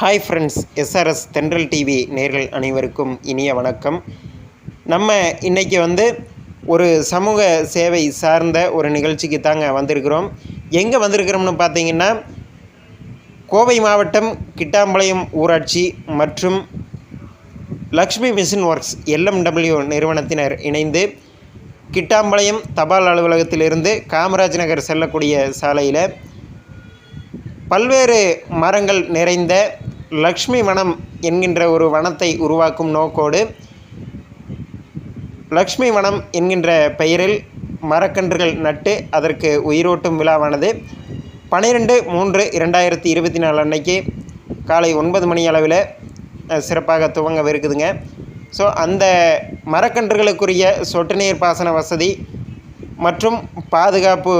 Hi friends SRS Thendral TV நேர்கள் அனைவருக்கும் இனிய வணக்கம். நம்ம இன்றைக்கி வந்து ஒரு சமூக சேவை சார்ந்த ஒரு நிகழ்ச்சிக்கு தாங்க வந்திருக்கிறோம். எங்கே வந்திருக்கிறோம்னு பார்த்தீங்கன்னா கோவை மாவட்டம் கிட்டாம்பாளையம் ஊராட்சி மற்றும் லக்ஷ்மி மிஷின் ஒர்க்ஸ் எல்எம்டபிள்யூ நிறுவனத்தினர் இணைந்து கிட்டாம்பாளையம் தபால் அலுவலகத்திலிருந்து காமராஜ் நகர் செல்லக்கூடிய சாலையில் பல்வேறு மரங்கள் நிறைந்த லக்ஷ்மி வனம் என்கின்ற ஒரு வனத்தை உருவாக்கும் நோக்கோடு லக்ஷ்மி வனம் என்கின்ற பெயரில் மரக்கன்றுகள் நட்டு அதற்கு உயிரோட்டும் விழாவானது. பன்னிரெண்டு மூன்று இரண்டாயிரத்தி இருபத்தி நாலு அன்னைக்கு காலை ஒன்பது மணி அளவில் சிறப்பாக துவங்கவிருக்குதுங்க ஸோ அந்த மரக்கன்றுகளுக்குரிய சொட்டு நீர் பாசன வசதி மற்றும் பாதுகாப்பு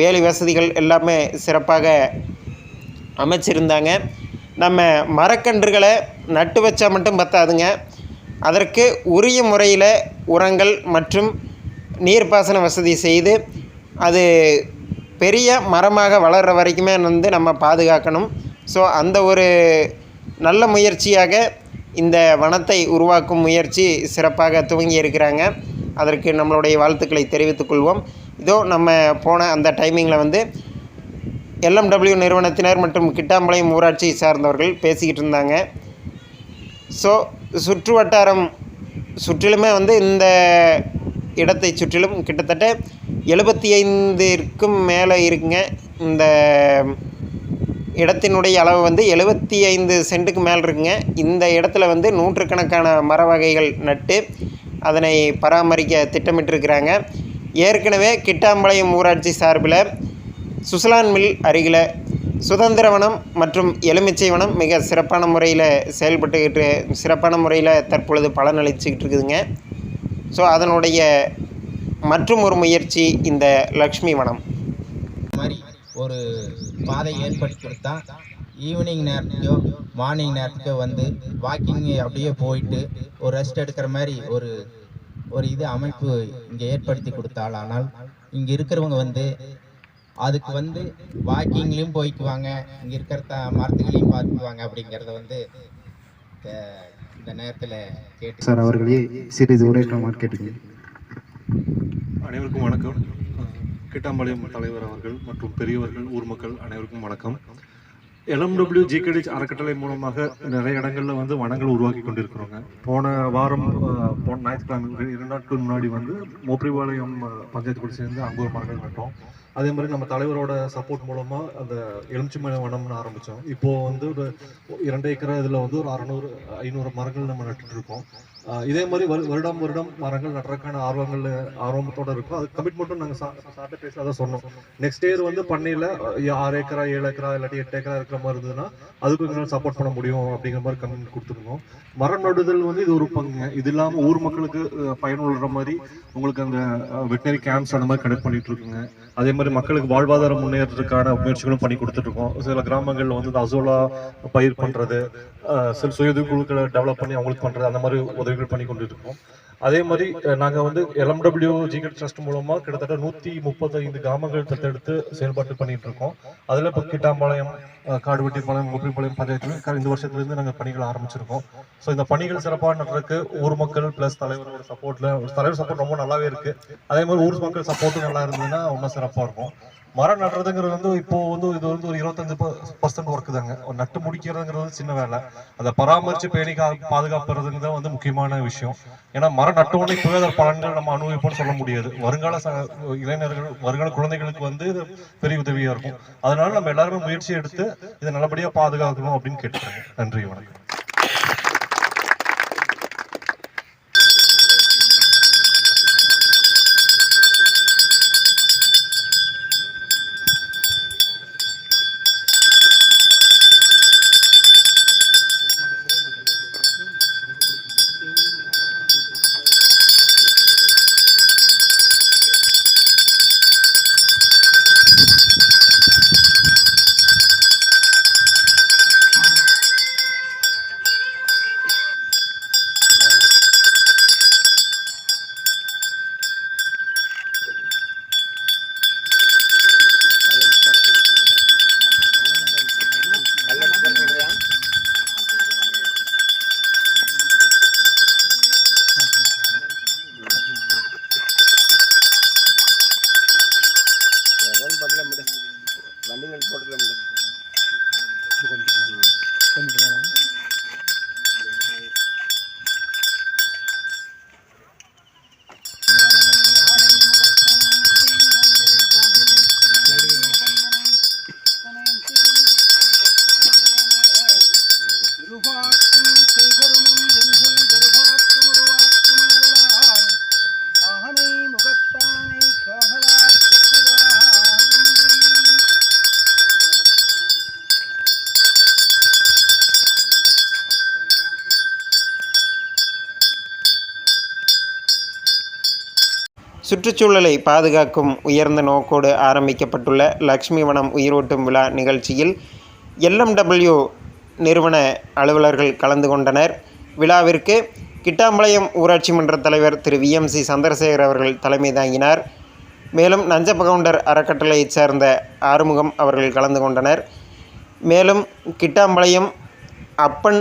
வேலை வசதிகள் எல்லாமே சிறப்பாக அமைச்சிருந்தாங்க. நம்ம மரக்கன்றுகளை நட்டு வச்சா மட்டும் பத்தாதுங்க. அதற்கு உரிய முறையில் உரங்கள் மற்றும் நீர்ப்பாசன வசதி செய்து அது பெரிய மரமாக வளர்கிற வரைக்குமே வந்து நம்ம பாதுகாக்கணும். ஸோ அந்த ஒரு நல்ல முயற்சியாக இந்த வனத்தை உருவாக்கும் முயற்சி சிறப்பாக துவங்கி இருக்கிறாங்க. அதற்கு நம்மளுடைய வாழ்த்துக்களை தெரிவித்துக்கொள்வோம் இதோ நம்ம போன அந்த டைமிங்கில் வந்து எல்எம்டபிள்யூ நிறுவனத்தினர் மற்றும் கிட்டாம்பாளையம் ஊராட்சி சார்ந்தவர்கள் பேசிக்கிட்டு இருந்தாங்க. ஸோ சுற்று வட்டாரம் சுற்றிலுமே வந்து இந்த இடத்தை சுற்றிலும் கிட்டத்தட்ட எழுபத்தி ஐந்திற்கும் மேலே இருக்குங்க. இந்த இடத்தினுடைய அளவு வந்து எழுபத்தி ஐந்து சென்ட்டுக்கு மேலே இருக்குங்க. இந்த இடத்துல வந்து நூற்றுக்கணக்கான மர வகைகள் நட்டு அதனை பராமரிக்க திட்டமிட்டிருக்கிறாங்க. ஏற்கனவே கிட்டாம்பாளையம் ஊராட்சி சார்பில் சுசலான் மில் அருகில் சுதந்திரவனம் மற்றும் எலுமிச்சை வனம் மிக சிறப்பான முறையில் செயல்பட்டுக்கிட்டு சிறப்பான முறையில் தற்பொழுது பலனளிச்சுக்கிட்டு இருக்குதுங்க. ஸோ அதனுடைய மற்றும் ஒரு முயற்சி இந்த லக்ஷ்மி வனம். மாதிரி ஒரு பாதை ஏற்படுத்தி கொடுத்தா ஈவினிங் நேரத்துலையோ மார்னிங் நேரத்துக்கோ வந்து வாக்கிங் அப்படியே போயிட்டு ஒரு ரெஸ்ட் எடுக்கிற மாதிரி ஒரு ஒரு இது அமைப்பு இங்கே ஏற்படுத்தி கொடுத்தால் ஆனால் இங்கே இருக்கிறவங்க வந்து அதுக்கு வந்து வாக்கிங்லேயும் போய்க்குவாங்க இங்கே இருக்கிற த மரத்துகளையும் பார்த்துக்குவாங்க அப்படிங்கிறத வந்து இந்த நேரத்தில் கேட்டு சார் அவர்களே சிறிது கேட்டுக்கிறேன். அனைவருக்கும் வணக்கம். கிட்டாம்பாளையம் தலைவர் அவர்கள் மற்றும் பெரியவர்கள் ஊர் மக்கள் அனைவருக்கும் வணக்கம். எல்எம்டபிள்யூ ஜிகேடிச் அறக்கட்டளை மூலமாக நிறைய இடங்கள்ல வந்து வனங்கள் உருவாக்கி கொண்டிருக்கிறோங்க. போன வாரம் போன ஞாயிற்றுக்கிழமை இரண்டு நாட்கள் முன்னாடி வந்து மோப்ரிபாளையம் பஞ்சாயத்து கூட சேர்ந்து அங்கே ஒரு மரங்கள் நட்டோம். அதே மாதிரி நம்ம தலைவரோட சப்போர்ட் மூலமா அந்த எலுமிச்சை வனம்னு ஆரம்பிச்சோம். இப்போ வந்து ஒரு இரண்டு ஏக்கர் இதுல வந்து ஒரு அறநூறு ஐநூறு மரங்கள் நம்ம நட்டுட்டு இருக்கோம். இதே மாதிரி வரு- வருடம் வருடம் மரங்கள் நடுறதுக்கான ஆர்வங்கள் ஆர்வத்தோட இருக்கும். அது கமிட்மெண்ட்டும் நாங்கள் சார்ட்ட பேச அதை சொன்னோம். நெக்ஸ்ட் இயர் வந்து பண்ணையில் ஆறு ஏக்கரா ஏழு ஏக்கரா இல்லாட்டி எட்டு ஏக்கரா இருக்கிற மாதிரி இருந்ததுன்னா அதுக்கு எங்களால் சப்போர்ட் பண்ண முடியும் அப்படிங்கிற மாதிரி கமிட்மெண்ட் கொடுத்துருந்தோம். மரம் நடுதல் வந்து இது ஒரு பங்குங்க இது இல்லாமல் ஊர் மக்களுக்கு பயனுள்ள மாதிரி உங்களுக்கு அந்த வெட்டினரி கேம்ப்ஸ் அந்த மாதிரி கனெக்ட் பண்ணிட்டு இருக்குங்க. அதே மாதிரி மக்களுக்கு வாழ்வாதாரம் முன்னேறதுக்கான முயற்சிகளும் பண்ணி கொடுத்துட்ருக்கோம். சில கிராமங்களில் வந்து இந்த அசோலா பயிர் பண்ணுறது சில சுயது குழுக்களை டெவலப் பண்ணி அவங்களுக்கு பண்ணுறது அந்த மாதிரி உதவிகள் பண்ணி கொண்டு இருக்கோம் அதே மாதிரி நாங்கள் வந்து எல்எம்டபிள்யூ ஜிகட் ட்ரஸ்ட் மூலமாக கிட்டத்தட்ட நூற்றி முப்பத்தைந்து கிராமங்கள் தத்தெடுத்து செயல்பாட்டு பண்ணிட்டு இருக்கோம். அதில் இப்போ கிட்டாம்பாளையம் காடுவெட்டிப்பாளையம் முப்பிப்பாளையம் பஞ்சாயத்துல இந்த வருஷத்துலேருந்து நாங்கள் பணிகள் ஆரம்பிச்சிருக்கோம். ஸோ இந்த பணிகள் சிறப்பாக நடறதுக்கு ஊர் மக்கள் ப்ளஸ் தலைவரோட சப்போர்ட்டில் தலைவர் சப்போர்ட் ரொம்ப நல்லாவே இருக்குது அதே மாதிரி ஊர் மக்கள் சப்போர்ட்டும் நல்லா இருந்ததுன்னா இன்னும் சிறப்பாக இருக்கும். மரம் நடுறதுங்கிறது வந்து இப்போ வந்து இது வந்து ஒரு இருபத்தஞ்சு பர்சன்ட் ஒர்க் தாங்க. ஒரு நட்டு முடிக்கிறதுங்கிறது சின்ன வேலை. அதை பராமரித்து பேணி கா பாதுகாப்புறதுங்கிறது தான் வந்து முக்கியமான விஷயம். ஏன்னா மரம் நட்டோடனே இப்போவே அதோட பலன்கள் நம்ம அனுபவிப்போம்னு சொல்ல முடியாது. வருங்கால ச- இளைஞர்கள் வருங்கால குழந்தைகளுக்கு வந்து இது பெரிய உதவியாக இருக்கும். அதனால நம்ம எல்லாருமே முயற்சி எடுத்து இதை நல்லபடியாக பாதுகாக்கணும் அப்படின்னு கேட்டுக்கிறேன். நன்றி வணக்கம். வண்டிகள் போட்டுக்கலாம் மேடம் சுற்றுச்சூழலை பாதுகாக்கும் உயர்ந்த நோக்கோடு ஆரம்பிக்கப்பட்டுள்ள லக்ஷ்மி வனம் உயிரோட்டும் விழா நிகழ்ச்சியில் எல்எம்டபிள்யூ நிறுவன அலுவலர்கள் கலந்து கொண்டனர். விழாவிற்கு கிட்டாம்பாளையம் ஊராட்சி மன்ற தலைவர் திரு விஎம்சி சந்திரசேகர் அவர்கள் தலைமை தாங்கினார். மேலும் நஞ்சபகவுண்டர் அறக்கட்டளையைச் சேர்ந்த ஆறுமுகம் அவர்கள் கலந்து கொண்டனர். மேலும் கிட்டாம்பாளையம் அப்பன்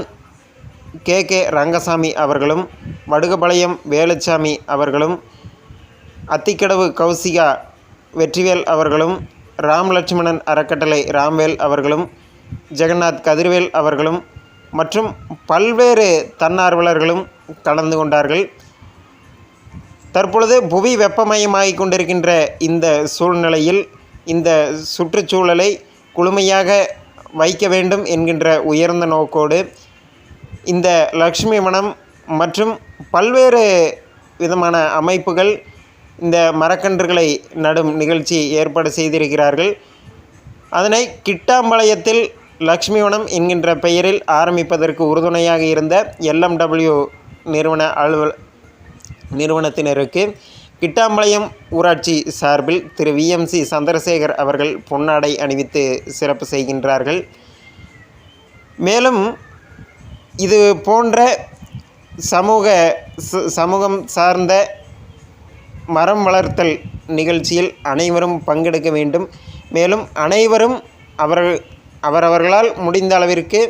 கே. கே. ரங்கசாமி அவர்களும் வடுகபாளையம் வேலுச்சாமி அவர்களும் அத்திக்கடவு கௌசிகா வெற்றிவேல் அவர்களும் ராம் லட்சுமணன் அறக்கட்டளை ராம்வேல் அவர்களும் ஜெகநாத் கதிர்வேல் அவர்களும் மற்றும் பல்வேறு தன்னார்வலர்களும் கலந்து கொண்டார்கள். தற்பொழுது புவி வெப்பமயமாகிக் கொண்டிருக்கின்ற இந்த சூழ்நிலையில் இந்த சுற்றுச்சூழலை குளுமையாக வைக்க வேண்டும் என்கின்ற உயர்ந்த நோக்கோடு இந்த லக்ஷ்மி மனம் மற்றும் பல்வேறு விதமான அமைப்புகள் இந்த மரக்கன்றுகளை நடும் நிகழ்ச்சி ஏற்பாடு செய்திருக்கிறார்கள். அதனை கிட்டாம்பாளையத்தில் லக்ஷ்மிவனம் என்கின்ற பெயரில் ஆரம்பிப்பதற்கு உறுதுணையாக இருந்த எல்எம்டபிள்யூ நிறுவன அலுவல் நிறுவனத்தினருக்கு கிட்டாம்பாளையம் ஊராட்சி சார்பில் திரு விஎம்சி சந்திரசேகர் அவர்கள் பொன்னாடை அணிவித்து சிறப்பு செய்கின்றார்கள். மேலும் இது போன்ற சமூக ச- சமூகம் சார்ந்த மரம் வளர்த்தல் நிகழ்ச்சியில் அனைவரும் பங்கெடுக்க வேண்டும். மேலும் அனைவரும் அவர்கள் அவரவர்களால் முடிந்த அளவிற்கு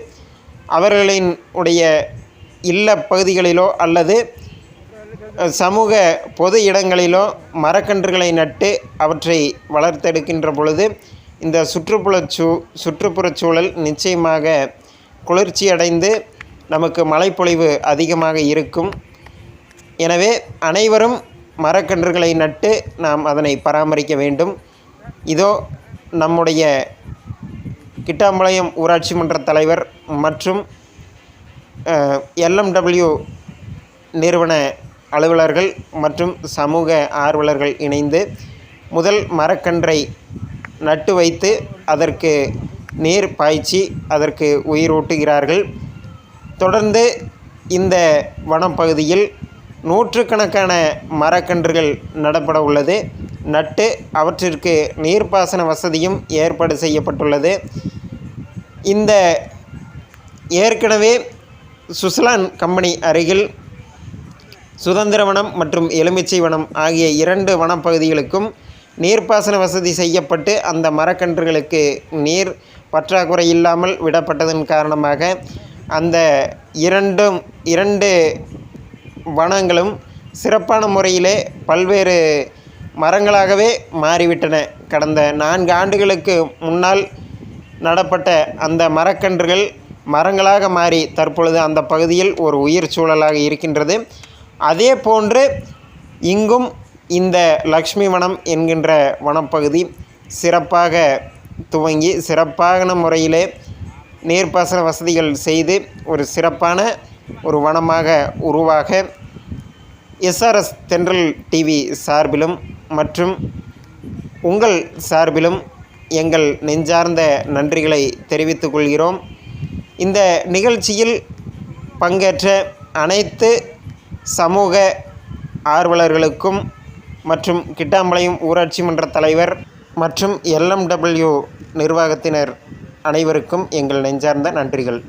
அவர்களின் உடைய இல்ல பகுதிகளிலோ அல்லது சமூக பொது இடங்களிலோ மரக்கன்றுகளை நட்டு அவற்றை வளர்த்தெடுக்கின்ற பொழுது இந்த சுற்றுப்புற சூ சுற்றுப்புறச் சூழல் நிச்சயமாக குளிர்ச்சி அடைந்து நமக்கு மழைப்பொழிவு அதிகமாக இருக்கும். எனவே அனைவரும் மரக்கன்றுகளை நட்டு நாம் அதனை பராமரிக்க வேண்டும். இதோ நம்முடைய கிட்டாம்பாளையம் ஊராட்சி மன்ற தலைவர் மற்றும் எல்எம்டபிள்யூ நிறுவன அலுவலர்கள் மற்றும் சமூக ஆர்வலர்கள் இணைந்து முதல் மரக்கன்றை நட்டு வைத்து அதற்கு நீர் பாய்ச்சி அதற்கு உயிரூட்டுகிறார்கள் தொடர்ந்து இந்த வனப்பகுதியில் நூற்றுக்கணக்கான மரக்கன்றுகள் நடப்பட உள்ளது. நட்டு அவற்றிற்கு நீர்ப்பாசன வசதியும் ஏற்பாடு செய்யப்பட்டுள்ளது. இந்த ஏற்கனவே சுசலான் கம்பெனி அருகில் சுதந்திரவனம் மற்றும் எலுமிச்சை வனம் ஆகிய இரண்டு வனப்பகுதிகளுக்கும் நீர்ப்பாசன வசதி செய்யப்பட்டு அந்த மரக்கன்றுகளுக்கு நீர் பற்றாக்குறை இல்லாமல் விடப்பட்டதன் காரணமாக அந்த இரண்டும் இரண்டு வனங்களும் சிறப்பான முறையிலே பல்வேறு மரங்களாகவே மாறிவிட்டன. கடந்த நான்கு ஆண்டுகளுக்கு முன்னால் நடப்பட்ட அந்த மரக்கன்றுகள் மரங்களாக மாறி தற்பொழுது அந்த பகுதியில் ஒரு உயிர் சூழலாக இருக்கின்றது. அதே போன்று இங்கும் இந்த லக்ஷ்மி வனம் என்கின்ற வனப்பகுதி சிறப்பாக துவங்கி சிறப்பான முறையிலே நீர்ப்பாசன வசதிகள் செய்து ஒரு சிறப்பான ஒரு வனமாக உருவாக எஸ்ஆர்எஸ் தென்றல் டிவி சார்பிலும் மற்றும் உங்கள் சார்பிலும் எங்கள் நெஞ்சார்ந்த நன்றிகளை தெரிவித்துக் கொள்கிறோம். இந்த நிகழ்ச்சியில் பங்கேற்ற அனைத்து சமூக ஆர்வலர்களுக்கும் மற்றும் கிட்டாம்பாளையம் ஊராட்சி மன்ற தலைவர் மற்றும் எல்எம்டபிள்யூ நிர்வாகத்தினர் அனைவருக்கும் எங்கள் நெஞ்சார்ந்த நன்றிகள்.